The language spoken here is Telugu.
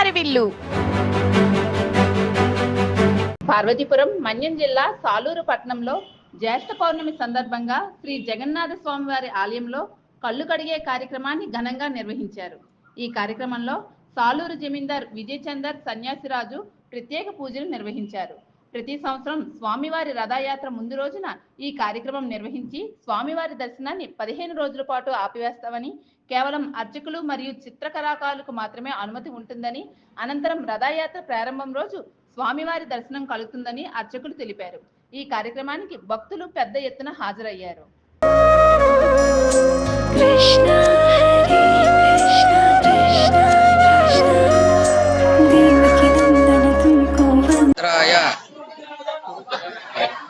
వాకిళ్ళు పార్వతీపురం మన్యం జిల్లా సాలూరు పట్టణంలో జ్యేష్ఠ పౌర్ణమి సందర్భంగా శ్రీ జగన్నాథ స్వామివారి ఆలయంలో కళ్ళు కడిగే కార్యక్రమాన్ని ఘనంగా నిర్వహించారు. ఈ కార్యక్రమంలో సాలూరు జమీందార్ విజయ్ చందర్ సన్యాసిరాజు ప్రత్యేక పూజలు నిర్వహించారు. ప్రతి సంవత్సరం స్వామివారి రథయాత్ర ముందు రోజున ఈ కార్యక్రమం నిర్వహించి స్వామివారి దర్శనాన్ని పదిహేను రోజుల పాటు ఆపివేస్తామని కేవలం అర్చకులు మరియు చిత్రకళాకారులకు మాత్రమే అనుమతి ఉంటుందని అనంతరం రథయాత్ర ప్రారంభం రోజు స్వామివారి దర్శనం కలుగుతుందని అర్చకులు తెలిపారు. ఈ కార్యక్రమానికి భక్తులు పెద్ద ఎత్తున హాజరయ్యారు.